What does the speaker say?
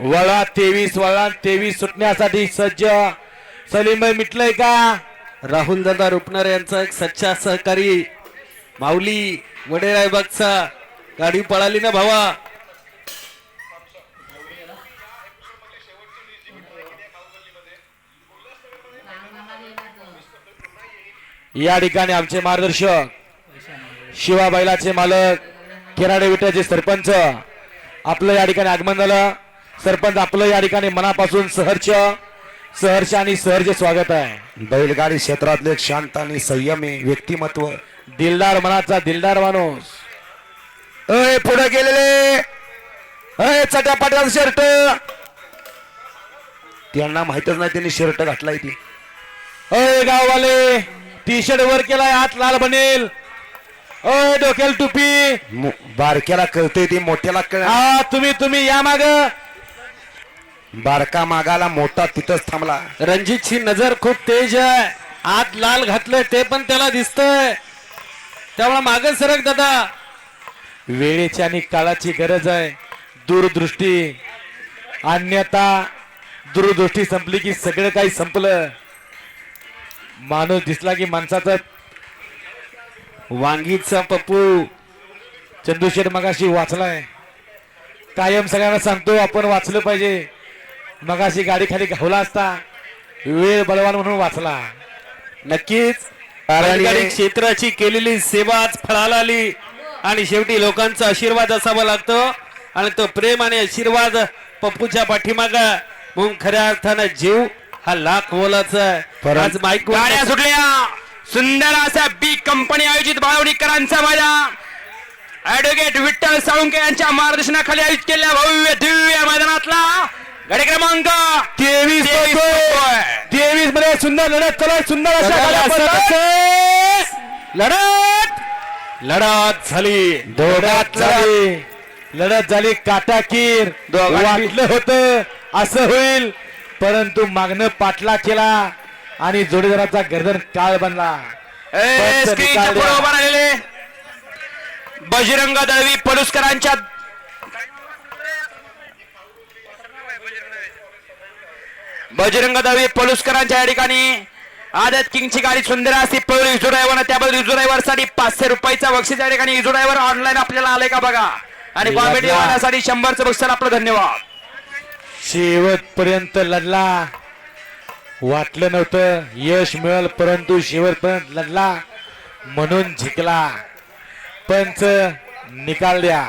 वळा तेवीस वळा तेवीस सुटण्यासाठी सज्ज. सलीम मिटलंय का? राहुल दादा रुपनर यांचा एक सच्चा सहकारी. माऊली वडेराय बागचा गाडी पळाली ना भावा? या ठिकाणी आमचे मार्गदर्शक. शिवा बैलाचे मालक केराडे विट्याचे सरपंच आपलं या ठिकाणी आगमन झालं. सरपंच आपलं या ठिकाणी मनापासून सहर्ष सहर्ष आणि सहर्ष स्वागत आहे. बैलगाडी क्षेत्रातले एक शांत आणि संयमी व्यक्तिमत्व. दिलदार मनाचा दिलदार माणूस. अय पुढे गेलेले. अय चटापाट्याचा शर्ट. त्यांना माहितच नाही त्यांनी शर्ट घातलाय ती. अय गाववाले टी शर्ट वर केलाय हात लाल बनेल. अय डोक्याला टुपी. मो- बारक्याला कळतंय ती मोठ्याला कळ हा तुम्ही तुम्ही या माग. बारका मागाला मोठा तिथंच थांबला. रणजितची नजर खूप तेज आहे. आत लाल घातलंय ते पण त्याला दिसतंय. त्यामुळे मागे सरक दादा. वेळेची आणि काळाची गरज आहे. दूरदृष्टी अन्यथा दूरदृष्टी संपली की सगळं काही संपलं. माणूस दिसला की माणसाचा वांगीचा पप्पू चंदूशेठ मगाशी वाचलाय. कायम सगळ्यांना सांगतो आपण वाचलं पाहिजे. मगाशी गाडी खाली घावला असता वेळ बलवान म्हणून वाचला. नक्कीच क्षेत्राची केलेली सेवा आज फळाला आली. आणि शेवटी लोकांचा आशीर्वाद असावा लागतो. आणि तो प्रेम आणि आशीर्वाद पप्पूच्या पाठीमाग. म्हणून खऱ्या अर्थानं जीव हा लाख मोलाचा आज माईक गाड्या सुटल्या. सुंदर अशा बी कंपनी आयोजित बाळवणीकरांचा मैदान ऍडव्होकेट विठ्ठल साळुंके यांच्या मार्गदर्शनाखाली आयोजित केलेल्या भव्य दिव्य मैदानातला गाडी क्रमांक तेवीस तेवीसमध्ये सुंदर लढत चालू. सुंदर अशा. लढत लढत. झाली. लढत झाली. लढत. झाली काटाकीर. वाटलं होतं असं होईल. परंतु मागणं पाटला केला. आणि जोडीदाराचा गर्दन काळ बनला. बजरंग दळवी पलुसकरांच्या बजरंग दळवी पलुसकरांच्या या ठिकाणी आदत किंगची गाडी सुंदर असते पळू इजू ड्रायव्हर त्याबद्दल इजू ड्रायव्हरसाठी पाचशे रुपयाचा बक्षीस या ठिकाणी इजू ड्रायव्हर ऑनलाईन आपल्याला आले का बघा? आणि. कॉमेडी वाहण्यासाठी शंभरचं बक्षीस आपलं धन्यवाद. शेवटपर्यंत लढला. वाटलं नव्हतं. यश मिळेल परंतु शेवटपर्यंत लढला म्हणून जिंकला. पंच निकाल द्या.